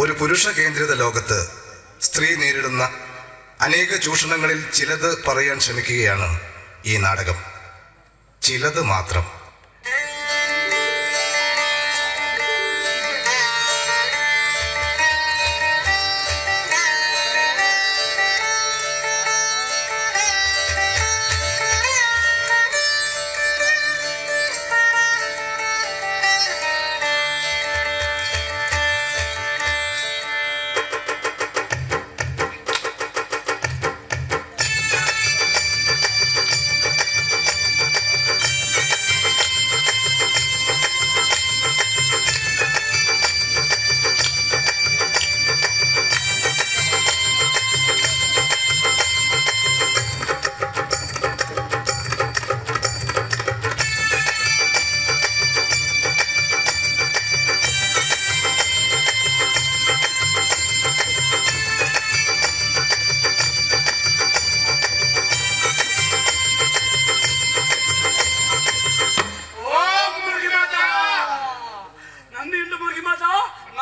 ഒരു പുരുഷ കേന്ദ്രിത ലോകത്ത് സ്ത്രീ നേരിടുന്ന അനേക ചൂഷണങ്ങളിൽ ചിലത് പറയാൻ ശ്രമിക്കുകയാണ് ഈ നാടകം. ചിലത് മാത്രം.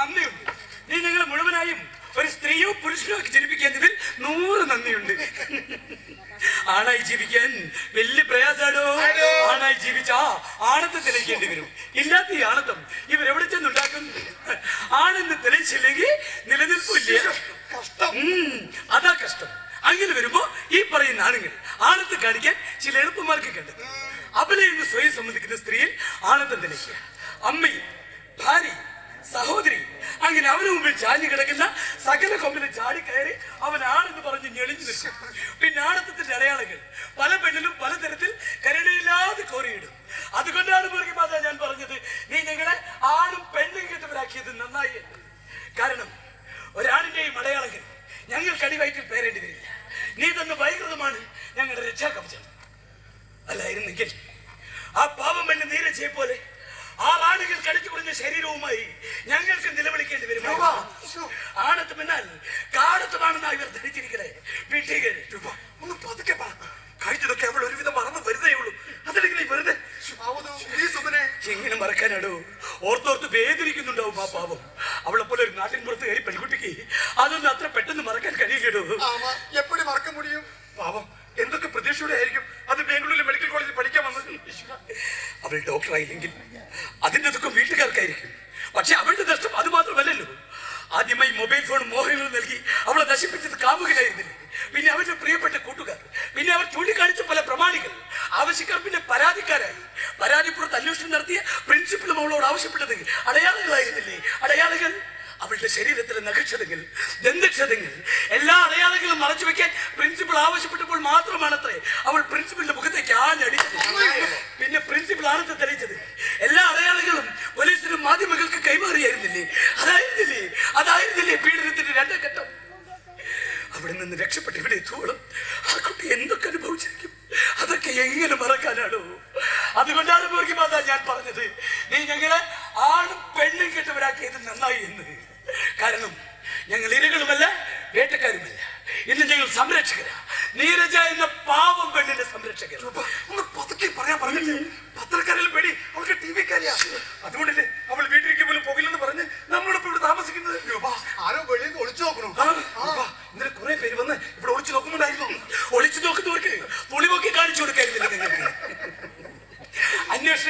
നന്ദിയുണ്ട് നീ ഞങ്ങൾ മുഴുവനായും ഒരു സ്ത്രീയോ പുരുഷനോ ഒക്കെ ജനിപ്പിക്കുന്നതിൽ നൂറ് നന്ദിയുണ്ട്. ആണായി ജീവിക്കാൻ വലിയ പ്രയാസാണോ ആണായി ജീവിച്ച ആണത്തെ തെളിയിക്കേണ്ടി വരും. ഇല്ലാത്ത ഈ ആണത്തം ഇവരെവിടെ ചെന്നുണ്ടാക്കും? ആണെന്ന് തെളിയിച്ചില്ലെങ്കിൽ നിലനിൽപ്പില്ല. അതാ കഷ്ടം. അങ്ങനെ വരുമ്പോ ഈ പറയുന്ന ആണുങ്ങൾ ആണത്ത് കാണിക്കാൻ ചില എളുപ്പമാർക്ക് കണ്ടത് അബല എന്ന് സ്വയം സംബന്ധിക്കുന്ന സ്ത്രീയിൽ ആനന്ദം തെളിയിക്കുക. അമ്മയും ഭാര്യ സഹോദരി അങ്ങനെ അവന് മുമ്പിൽ ചാഞ്ഞു കിടക്കുന്ന സകല കൊമ്പിൽ ചാടി കയറി അവൻ ആണെന്ന് പറഞ്ഞ് ഞെളിഞ്ഞു നിൽക്കും. പിന്നെ ആണത്തത്തിന്റെ അടയാളങ്ങൾ. പല പെണ്ണിലും പലതരത്തിൽ കരുണയില്ലാതെ കോറിയിടും അതുകൊണ്ടാണ് മുറുകി മാതാ ഞാൻ പറഞ്ഞത് നീ ഞങ്ങളെ ആണും പെണ്ണും കേട്ടവരാക്കിയത് നന്നായി. കാരണം ഒരാണിന്റെയും അടയാളങ്ങൾ ഞങ്ങൾ കടിവയറ്റിൽ പേരേണ്ടി വരില്ല. നീ തന്ന വൈകൃതമാണ് ഞങ്ങളുടെ രക്ഷാകവചം അല്ലായിരുന്നെങ്കിൽ ആ പാവം പെണ്ണ് നീരജയെ പോലെ ആ ആളുകൾ കടിച്ചു കുറഞ്ഞ ശരീരവുമായി ഞങ്ങൾക്ക് നിലവിളിക്കേണ്ടി വരും. ആണത്ത് പിന്നാൽ കാടത്തുമാണെന്നാ ഇവർ ധരിച്ചിരിക്കണേ. വീട്ടിൽ ഒന്ന് പതുക്കെ പറ കഴിച്ചതൊക്കെ അവൾ ഒരുവിധം മറന്നു വരുന്നേ ഉള്ളൂ. അതല്ലെങ്കിൽ ഈ വെറുതെ എങ്ങനെ മറക്കാനാടോ? ഓർത്തോർത്ത് വേദനിക്കുന്നുണ്ടാവും ആ പാവം. അവളെ പോലെ ഒരു നാട്ടിൻ പുറത്ത് കയറി പെൺകുട്ടിക്ക് അതൊന്നും അത്ര ഡോക്ടറായില്ലെങ്കിൽ അതിന്റെ ദുഃഖം വീട്ടുകാർക്കായിരിക്കും. പക്ഷെ അവളുടെ നഷ്ടം അത് മാത്രമല്ലല്ലോ. ആദ്യമായി മൊബൈൽ ഫോൺ മോഹങ്ങൾ നൽകി അവളെ നശിപ്പിച്ചത് കാമുകനായിരുന്നില്ലേ? പിന്നെ അവരുടെ പ്രിയപ്പെട്ട കൂട്ടുകാർ പിന്നെ അവർ ചൂണ്ടിക്കാണിച്ച പല പ്രമാണികൾ ആവശ്യക്കാർ പിന്നെ പരാതിക്കാരായി. പരാതിപ്പുറത്ത് അന്വേഷണം നടത്തിയ പ്രിൻസിപ്പളും അവളോട് ആവശ്യപ്പെട്ടത് അടയാളങ്ങളായിരുന്നില്ലേ? അടയാളങ്ങൾ? അവളുടെ ശരീരത്തിലെ നഖക്ഷതങ്ങൾ ദന്തക്ഷതങ്ങൾ എല്ലാ അടയാളങ്ങളും മറച്ചു വെക്കാൻ പ്രിൻസിപ്പൾ ആവശ്യപ്പെട്ടപ്പോൾ മാത്രമാണത്രേ അവൾ പ്രിൻസിപ്പളിന്റെ മുഖത്തേക്ക് ആഞ്ഞടിച്ചത്. പിന്നെ പ്രിൻസിപ്പൽ ആണെന്ന് തെളിയിച്ചത് എല്ലാ അടയാളങ്ങളും പോലീസിനും മാധ്യമങ്ങൾക്ക് കൈമാറിയായിരുന്നില്ലേ? അതായിരുന്നില്ലേ? അതായിരുന്നില്ലേ പീഡനത്തിന്റെ രണ്ടാം ഘട്ടം? അവിടെ നിന്ന് രക്ഷപ്പെട്ട് ഇവിടെ എത്തുവോളും ആ കുട്ടി എന്തൊക്കെ അനുഭവിച്ചിരിക്കും? അതൊക്കെ എങ്ങനെ മറക്കാനാണോ? അതുകൊണ്ടാണ് പോകി മാതാ ഞാൻ പറഞ്ഞത് നീ ഞങ്ങളെ ആണും പെണ്ണും കെട്ടവരാക്കിയത് നന്നായി എന്ന്. കാരണം ഞങ്ങൾ ഇരകളുമല്ല വേട്ടക്കാരുമല്ല. ഇന്ന് ഞങ്ങൾ സംരക്ഷകരാ. നീരജ എന്ന പാവം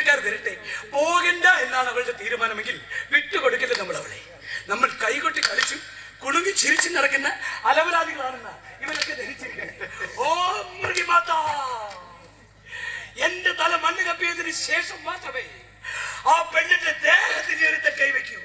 ഇന്ത്യക്കാർ തരട്ടെ പോകണ്ട എന്നാണ് അവളുടെ തീരുമാനമെങ്കിൽ വിട്ടുകൊടുക്കില്ല നമ്മൾ അവളെ നമ്മൾ കൈകൊട്ടി കളിച്ചും കുളുങ്ങി ചിരിച്ചു നടക്കുന്ന അലവലാദികളാണെന്ന ഇവരൊക്കെ ധരിച്ചിരിക്കുന്നത്. ഓ എന്റെ തല മണ്ണ് കപ്പിയതിനു ശേഷം മാത്രമേ ആ പെണ്ണിന്റെ ദേഹത്തിന് ഒരു കൈവയ്ക്കൂ.